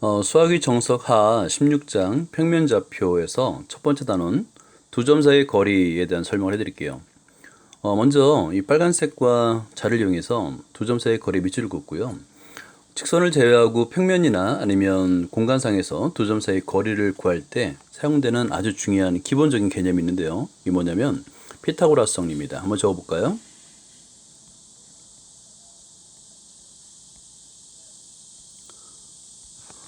어, 수학의 정석 하 16장 평면좌표에서 첫 번째 단원 두 점 사이의 거리에 대한 설명을 해드릴게요. 어, 먼저 이 빨간색과 자를 이용해서 두 점 사이의 거리 밑줄을 긋고요. 직선을 제외하고 평면이나 아니면 공간상에서 두 점 사이의 거리를 구할 때 사용되는 아주 중요한 기본적인 개념이 있는데요. 이게 뭐냐면 피타고라스 정리입니다. 한번 적어볼까요?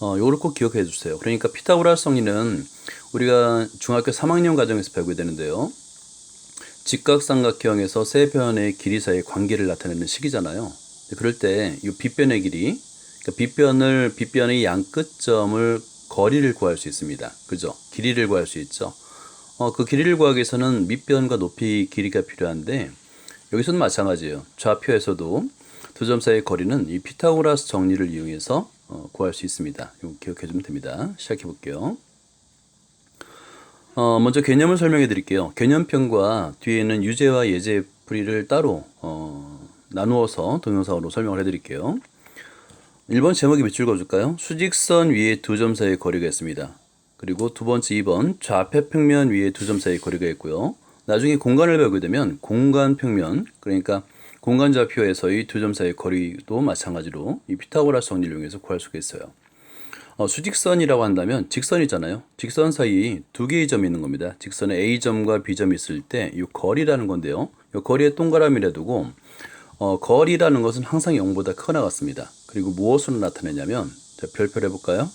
어, 요걸 꼭 기억해 주세요. 그러니까 피타고라스 정리는 우리가 중학교 3학년 과정에서 배우게 되는데요. 직각삼각형에서 세 변의 길이 사이의 관계를 나타내는 식이잖아요. 그럴 때 이 빗변의 길이, 그러니까 빗변을 빗변의 양 끝점을 거리를 구할 수 있습니다. 그죠? 길이를 구할 수 있죠. 어, 그 길이를 구하기 위해서는 밑변과 높이 길이가 필요한데 여기서는 마찬가지예요. 좌표에서도 두 점 사이의 거리는 이 피타고라스 정리를 이용해서 어, 구할 수 있습니다. 이거 기억해 주면 됩니다. 시작해 볼게요. 어, 먼저 개념을 설명해 드릴게요. 개념편과 뒤에는 유제와 예제 풀이를 따로 어, 나누어서 동영상으로 설명을 해 드릴게요. 1번 제목이 밑줄 그어줄까요? 수직선 위에 두 점 사이의 거리가 있습니다. 그리고 두 번째 2번 좌표 평면 위에 두 점 사이의 거리가 있고요. 나중에 공간을 배우게 되면 공간 평면 그러니까 공간 좌표에서의 두 점 사이의 거리도 마찬가지로 이 피타고라스 정리를 이용해서 구할 수가 있어요. 어, 수직선이라고 한다면 직선이잖아요. 직선 사이 두 개의 점이 있는 겁니다. 직선에 A점과 B점이 있을 때 이 거리라는 건데요. 이 거리에 동그라미를 두고 어, 거리라는 것은 항상 0보다 크거나 같습니다. 그리고 무엇으로 나타내냐면 자, 별표를 해볼까요?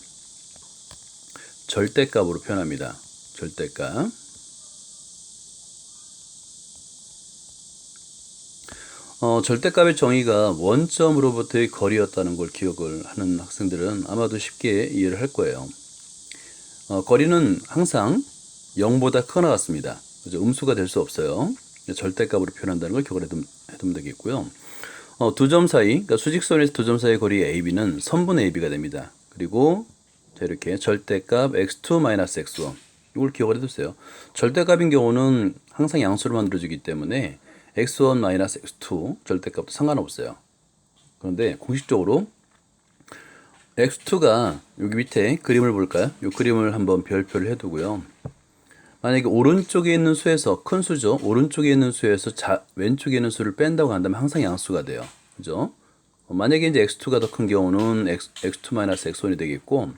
절대값으로 표현합니다. 절대값. 어, 절대값의 정의가 원점으로부터의 거리였다는 걸 기억을 하는 학생들은 아마도 쉽게 이해를 할 거예요. 어, 거리는 항상 0보다 크거나 같습니다. 그죠? 음수가 될 수 없어요. 절대값으로 표현한다는 걸 기억을 해두면, 되겠고요. 어, 두 점 사이, 그러니까 수직선에서 두 점 사이의 거리 AB는 선분의 AB가 됩니다. 그리고 자, 이렇게 절대값 x2-x1 이걸 기억을 해두세요. 절대값인 경우는 항상 양수로 만들어지기 때문에 x1 마이너스 x2 절대값도 상관없어요. 그런데 공식적으로 x2가 여기 밑에 그림을 볼까요? 이 그림을 한번 별표를 해두고요. 만약에 오른쪽에 있는 수에서 큰 수죠. 오른쪽에 있는 수에서 자, 왼쪽에 있는 수를 뺀다고 한다면 항상 양수가 돼요. 그죠? 만약에 이제 x2가 더 큰 경우는 x, x2 마이너스 x1이 되겠고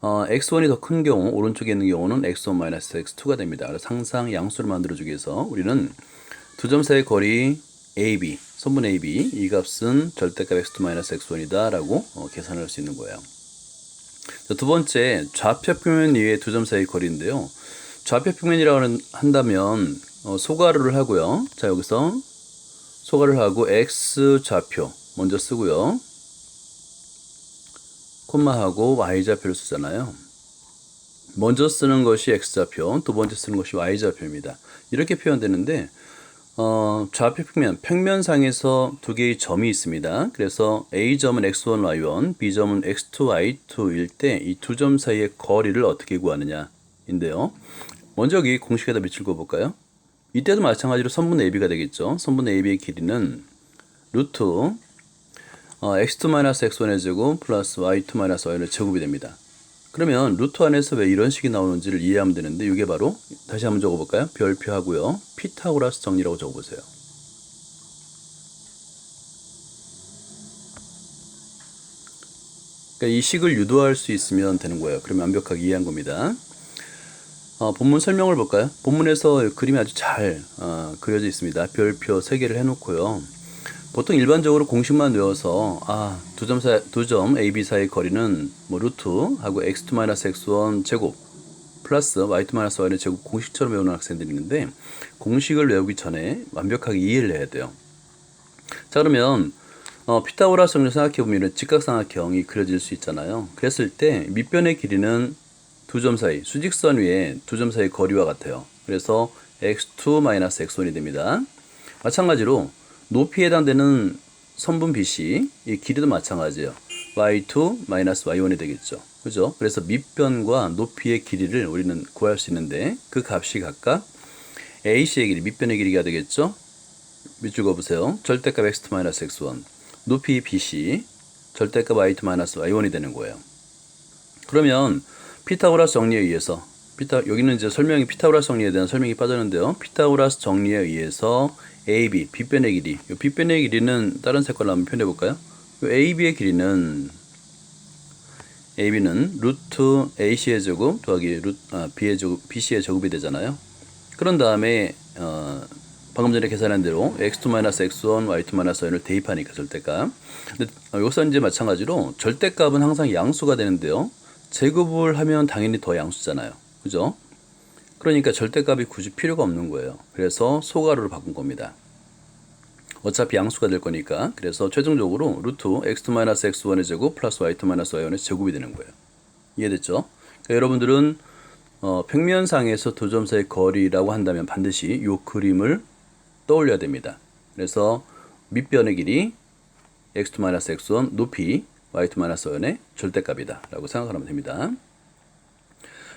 어, x1이 더 큰 경우 오른쪽에 있는 경우는 x1 마이너스 x2가 됩니다. 그래서 항상 양수를 만들어 주기 위해서 우리는 두 점 사이의 거리 AB, 선분 AB 이 값은 절대값 x2 x1이다 라고 어, 계산할 수 있는 거예요. 자, 두 번째 좌표 평면 위에 두점 사이의 거리인데요. 좌표 평면이라고 한다면 어, 소가루를 하고요. 자 여기서 소가를 하고 x 좌표 먼저 쓰고요. 콤마하고 y 좌표를 쓰잖아요. 먼저 쓰는 것이 x 좌표, 두 번째 쓰는 것이 y 좌표입니다. 이렇게 표현되는데 어, 좌표 평면, 평면상에서 두 개의 점이 있습니다. 그래서 A점은 x1, y1, B점은 x2, y2일 때 이 두 점 사이의 거리를 어떻게 구하느냐 인데요. 먼저 여기 공식에다 밑줄 그어볼까요? 이때도 마찬가지로 선분 AB가 되겠죠. 선분 AB의 길이는 루트 어, x2-x1의 제곱 플러스 y2-y1의 제곱이 됩니다. 그러면 루트 안에서 왜 이런 식이 나오는지를 이해하면 되는데 이게 바로 다시 한번 적어볼까요? 별표하고요. 피타고라스 정리라고 적어보세요. 그러니까 이 식을 유도할 수 있으면 되는 거예요. 그러면 완벽하게 이해한 겁니다. 어, 본문 설명을 볼까요? 본문에서 그림이 아주 잘 어, 그려져 있습니다. 별표 3개를 해놓고요. 보통 일반적으로 공식만 외워서 아, 두 점 사, 두점 A, B 사이의 거리는 뭐 루트 하고 x2 x1 제곱 플러스 y2 y는 제곱 공식처럼 외우는 학생들이 있는데 공식을 외우기 전에 완벽하게 이해를 해야 돼요. 자 그러면 어, 피타고라스 정리 생각해 보면 직각삼각형이 그려질 수 있잖아요. 그랬을 때 밑변의 길이는 두 점 사이 수직선 위에 두 점 사이 거리와 같아요. 그래서 x2 x1이 됩니다. 마찬가지로 높이에 해당되는 선분 BC 이 길이도 마찬가지예요. y2 y1이 되겠죠. 그죠? 그래서 밑변과 높이의 길이를 우리는 구할 수 있는데 그 값이 각각 AC의 길이, 밑변의 길이가 되겠죠? 밑줄 그어보세요. 절대값 x2 x1 높이 BC 절대값 y2 y1이 되는 거예요. 그러면 피타고라스 정리에 의해서 피타 여기는 이제 설명이 피타고라스 정리에 대한 설명이 빠졌는데요. 피타고라스 정리에 의해서 AB 빗변의 길이. 이 빗변의 길이는 다른 색깔로 한번 표현해 볼까요? 이 AB의 길이는 AB는 루트 AC의 제곱 더하기 루트 아, B의 제곱 BC의 제곱이 되잖아요. 그런 다음에 어, 방금 전에 계산한 대로 x2 x1, y2 y1을 대입하니까 절대값. 근데 어, 여기서 이제 마찬가지로 절대값은 항상 양수가 되는데요. 제곱을 하면 당연히 더 양수잖아요. 그죠? 그러니까 절대값이 굳이 필요가 없는 거예요. 그래서 소가로를 바꾼 겁니다. 어차피 양수가 될 거니까 그래서 최종적으로 루트 x2 x1의 제곱 플러스 y2 y1의 제곱이 되는 거예요. 이해됐죠? 그러니까 여러분들은 어, 평면상에서 두 점 사이 거리라고 한다면 반드시 이 그림을 떠올려야 됩니다. 그래서 밑변의 길이 x2 x1 높이 y2 y1의 절대값이다 라고 생각하면 됩니다.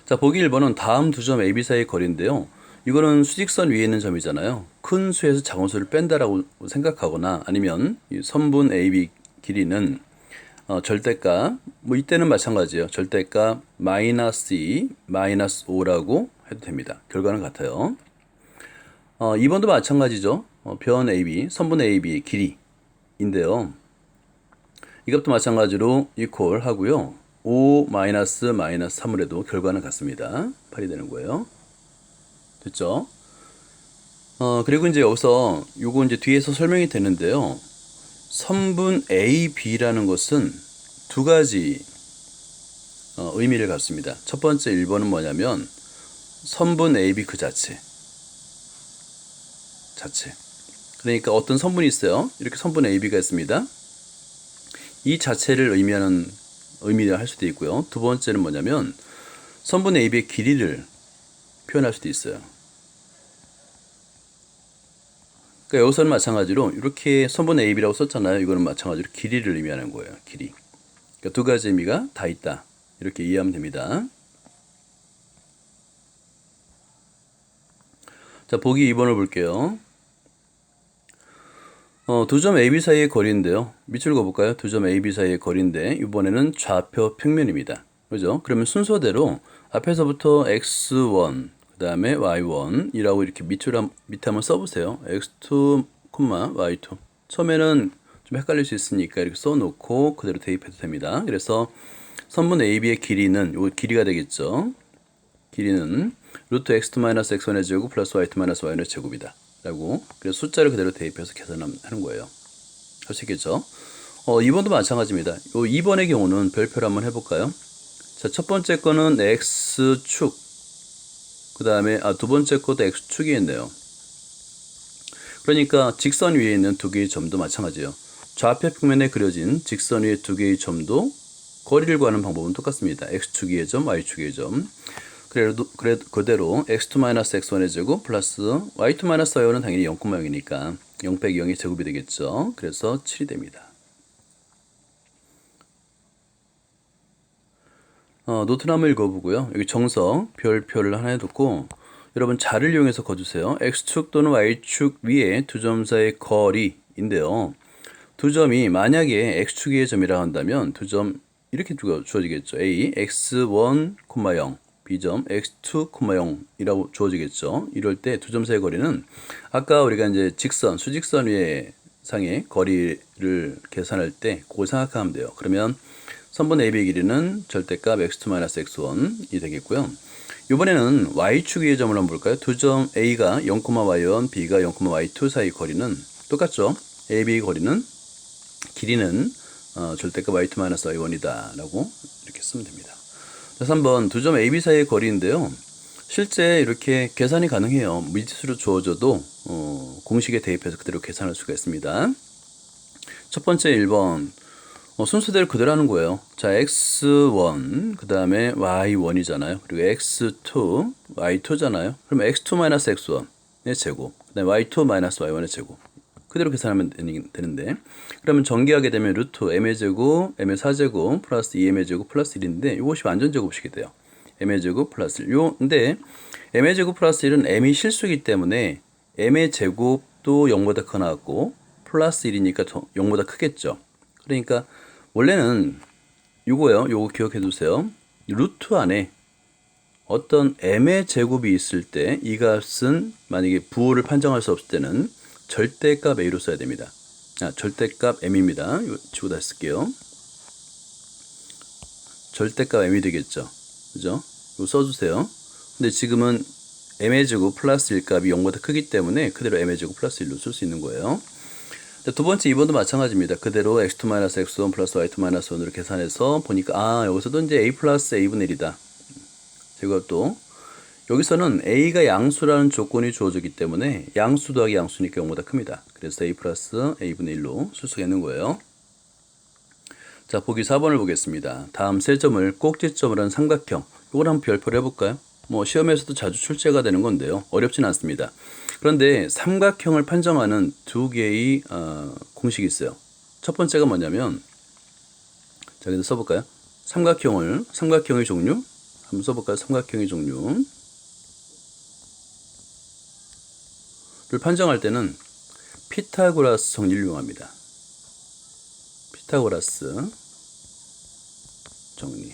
자 보기 1번은 다음 두 점 AB 사이의 거리인데요. 이거는 수직선 위에 있는 점이잖아요. 큰 수에서 작은 수를 뺀다라고 생각하거나 아니면 이 선분 AB 길이는 어, 절대값 뭐 이때는 마찬가지예요. 절대값 마이너스 2, 마이너스 5라고 해도 됩니다. 결과는 같아요. 어, 2번도 마찬가지죠. 어, 변 AB, 선분 AB의 길이인데요. 이것도 마찬가지로 이퀄 하고요. 5 마이너스 마이너스 3을 해도 결과는 같습니다. 8이 되는 거예요. 됐죠? 어, 그리고 이제 여기서 요거 이제 뒤에서 설명이 되는데요. 선분 A, B라는 것은 두 가지 어, 의미를 갖습니다. 첫 번째 1번은 뭐냐면 선분 A, B 그 자체. 자체. 그러니까 어떤 선분이 있어요. 이렇게 선분 A, B가 있습니다. 이 자체를 의미하는 의미를 할 수도 있고요. 두 번째는 뭐냐면 선분 A, B의 길이를 표현할 수도 있어요. 그러니까 여기서는 마찬가지로 이렇게 선분 AB라고 썼잖아요. 이거는 마찬가지로 길이를 의미하는 거예요. 길이. 그러니까 두 가지 의미가 다 있다. 이렇게 이해하면 됩니다. 자, 보기 2번을 볼게요. 어, 두 점 AB 사이의 거리인데요. 밑줄 그어볼까요? 두 점 AB 사이의 거리인데 이번에는 좌표 평면입니다. 그죠? 그러면 순서대로 앞에서부터 x1, 그 다음에 y1이라고 이렇게 밑줄 한, 밑에 한번 써보세요. x2, y2. 처음에는 좀 헷갈릴 수 있으니까 이렇게 써놓고 그대로 대입해도 됩니다. 그래서 선분 AB의 길이는 요 길이가 되겠죠. 길이는 루트 x2 마이너스 x1의 제곱 플러스 y2 마이너스 y의 제곱이다. 라고 그래서 숫자를 그대로 대입해서 계산하는 거예요. 할 수 있겠죠? 어, 2번도 마찬가지입니다. 요 2번의 경우는 별표를 한번 해볼까요? 자, 첫 번째 거는 x축. 그 다음에, 아, 두 번째 것도 x축이 있네요. 그러니까 직선 위에 있는 두 개의 점도 마찬가지예요. 좌표 평면에 그려진 직선 위에 두 개의 점도 거리를 구하는 방법은 똑같습니다. x축의 점, y축의 점. 그래도 그래 그대로 x2-x1의 제곱 플러스 y2-y1은 당연히 0,0이니까 0 빼기 0의 제곱이 되겠죠. 그래서 7이 됩니다. 어, 노트 한번 읽어보고요. 여기 정석 별표를 하나 해뒀고 여러분 자를 이용해서 거주세요. x축 또는 y축 위에 두 점 사이의 거리인데요. 두 점이 만약에 x축 위의 점이라 한다면 두 점 이렇게 주어지겠죠. a x1, 0 b점 x2, 0 이라고 주어지겠죠. 이럴 때 두 점 사이의 거리는 아까 우리가 이제 직선, 수직선 위에 상의 거리를 계산할 때 그걸 생각하면 돼요. 그러면 선분 AB의 길이는 절대값 x2 x1이 되겠고요. 이번에는 y축 위의 점을 한번 볼까요? 두 점 A가 0,y1, B가 0,y2 사이 거리는 똑같죠? AB 거리는 길이는 어, 절대값 y2 y1이다 라고 이렇게 쓰면 됩니다. 자, 3번 두 점 AB 사이의 거리인데요. 실제 이렇게 계산이 가능해요. 미지수로 주어져도 어, 공식에 대입해서 그대로 계산할 수가 있습니다. 첫 번째 1번 어, 순서대로 그대로 하는 거예요. 자, x1, 그 다음에 y1이잖아요. 그리고 x2, y2잖아요. 그럼 x2 x1의 제곱, 그 다음에 y2 y1의 제곱. 그대로 계산하면 되는데 그러면 전개하게 되면 루트 m의 제곱, m의 4제곱 플러스 2m의 제곱 플러스 1인데 이것이 완전 제곱식이 돼요. m의 제곱 플러스 1. 요 근데 m의 제곱 플러스 1은 m이 실수이기 때문에 m의 제곱도 0보다 커 나왔고 플러스 1이니까 0보다 크겠죠. 그러니까 원래는 요거요. 요거 기억해 두세요. 루트 안에 어떤 m의 제곱이 있을 때 이 값은 만약에 부호를 판정할 수 없을 때는 절대값 a로 써야 됩니다. 아, 절대값 m입니다. 지고 다시 쓸게요. 절대값 m이 되겠죠. 그죠? 이거 써주세요. 근데 지금은 m의 제곱 플러스 1 값이 0보다 크기 때문에 그대로 m의 제곱 플러스 1로 쓸 수 있는 거예요. 자, 두 번째 2번도 마찬가지입니다. 그대로 x2 x1 플러스 y2 1으로 계산해서 보니까 아 여기서도 이제 a 플러스 a분의 1이다. 제곱도 여기서는 a가 양수라는 조건이 주어지기 때문에 양수 더하기 양수니까 0보다 큽니다. 그래서 a 플러스 a분의 1로 쓸 수가 있는 거예요. 자, 보기 4번을 보겠습니다. 다음 세 점을 꼭지점으로 한 삼각형. 이걸 한번 별표를 해볼까요? 뭐 시험에서도 자주 출제가 되는 건데요. 어렵진 않습니다. 그런데 삼각형을 판정하는 두 개의 어, 공식이 있어요. 첫 번째가 뭐냐면 자, 여기서 써볼까요? 삼각형을 삼각형의 종류 한번 써볼까요? 삼각형의 종류 판정할 때는 피타고라스 정리를 이용합니다. 피타고라스 정리.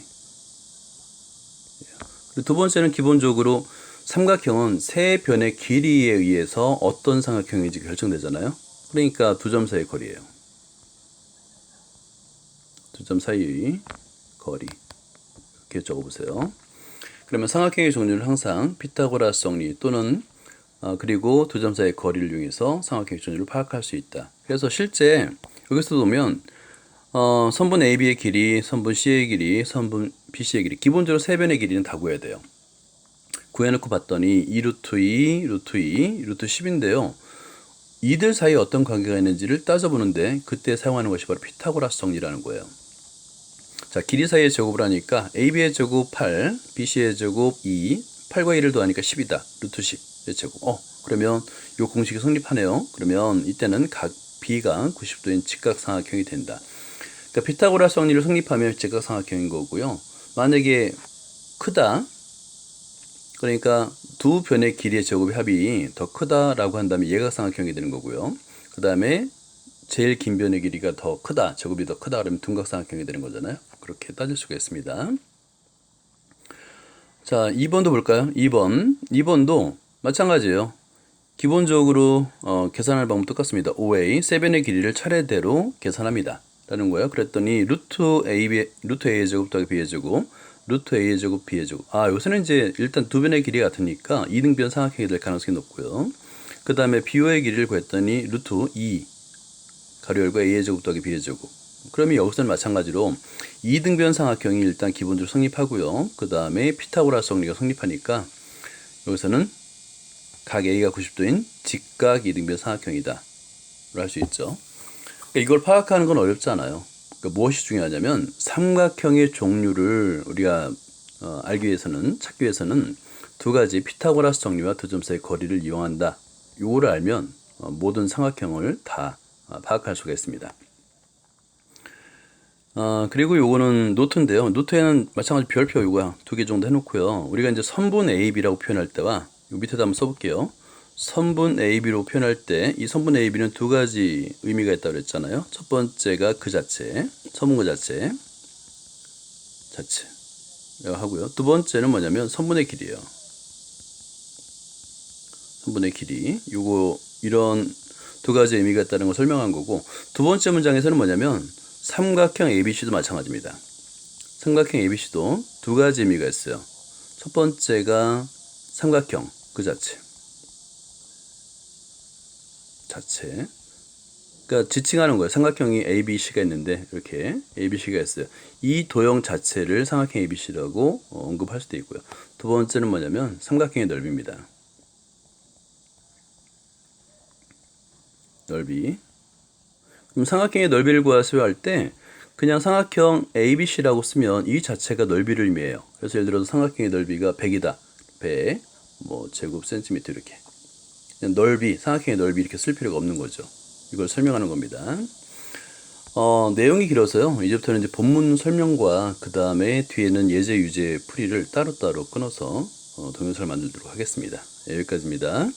그리고 두 번째는 기본적으로 삼각형은 세 변의 길이에 의해서 어떤 삼각형인지 결정되잖아요. 그러니까 두 점 사이의 거리예요. 두 점 사이의 거리. 이렇게 적어보세요. 그러면 삼각형의 종류를 항상 피타고라스 정리 또는 어, 그리고 두 점 사이의 거리를 이용해서 삼각형의 파악할 수 있다. 그래서 실제 여기서 보면 어, 선분 AB의 길이, 선분 C의 길이, 선분 BC의 길이 기본적으로 세 변의 길이는 다 구해야 돼요. 구해놓고 봤더니 2 루트 2, 루트 2, 루트 10인데요. 이들 사이에 어떤 관계가 있는지를 따져보는데 그때 사용하는 것이 바로 피타고라스 정리라는 거예요. 자, 길이 사이의 제곱을 하니까 AB의 제곱 8, BC의 제곱 2, 8과 1을 더하니까 10이다. 루트 10의 제곱. 어, 그러면 이 공식이 성립하네요. 그러면 이때는 각 B가 90도인 직각삼각형이 된다. 그러니까 피타고라스 정리를 성립하면 직각삼각형인 거고요. 만약에 크다. 그러니까 두 변의 길이의 제곱의 합이 더 크다라고 한다면 예각삼각형이 되는 거고요. 그 다음에 제일 긴 변의 길이가 더 크다, 제곱이 더 크다 그러면 둔각삼각형이 되는 거잖아요. 그렇게 따질 수가 있습니다. 자, 2번도 볼까요? 2번. 2번도 마찬가지예요. 기본적으로 어, 계산할 방법 똑같습니다. 5a 세변의 길이를 차례대로 계산합니다. 라는 거예요. 그랬더니 루트 a 루트 a의 제곱 더하기 b의 제곱 루트 a의 제곱 b의 제곱. 아, 요새는 이제 일단 두 변의 길이 같으니까 이등변 삼각형이 될 가능성이 높고요. 그 다음에 b의 길이를 구했더니 루트 2 가로 열고 a의 제곱 더하기 b의 제곱. 그러면 여기서는 마찬가지로 이등변 삼각형이 일단 기본적으로 성립하고요. 그 다음에 피타고라스 정리가 성립하니까 여기서는 각 a가 90도인 직각 이등변 삼각형이다. 할수 있죠. 그러니까 이걸 파악하는 건 어렵지 않아요. 그러니까 무엇이 중요하냐면 삼각형의 종류를 우리가 어, 알기 위해서는 찾기 위해서는 두 가지 피타고라스 정리와 두 점 사이의 거리를 이용한다. 요거를 알면 어, 모든 삼각형을 다 어, 파악할 수가 있습니다. 어, 그리고 요거는 노트인데요. 노트에는 마찬가지 별표 요거 두개 정도 해놓고요. 우리가 이제 선분 AB라고 표현할 때와 요 밑에다 한번 써볼게요. 선분 AB로 표현할 때 이 선분 AB는 두 가지 의미가 있다고 그랬잖아요. 첫 번째가 그 자체, 선분 그 자체, 자체 하고요. 두 번째는 뭐냐면 선분의 길이에요. 선분의 길이. 요거 이런 두 가지 의미가 있다는 걸 설명한 거고 두 번째 문장에서는 뭐냐면 삼각형 ABC도 마찬가지입니다. 삼각형 ABC도 두 가지 의미가 있어요. 첫 번째가 삼각형 그 자체. 자체. 그러니까 지칭하는 거예요. 삼각형이 ABC가 있는데 이렇게 ABC가 있어요. 이 도형 자체를 삼각형 ABC라고 어, 언급할 수도 있고요. 두 번째는 뭐냐면 삼각형의 넓이입니다. 넓이. 그럼 삼각형의 넓이를 구하세요 할 때 그냥 삼각형 ABC라고 쓰면 이 자체가 넓이를 의미해요. 그래서 예를 들어서 삼각형의 넓이가 100이다. 100, 뭐 제곱 센티미터 이렇게. 넓이, 삼각형의 넓이 이렇게 쓸 필요가 없는 거죠. 이걸 설명하는 겁니다. 어, 내용이 길어서요. 이제부터는 이제 본문 설명과 그 다음에 뒤에는 예제, 유제, 풀이를 따로따로 끊어서 어, 동영상을 만들도록 하겠습니다. 예, 여기까지입니다.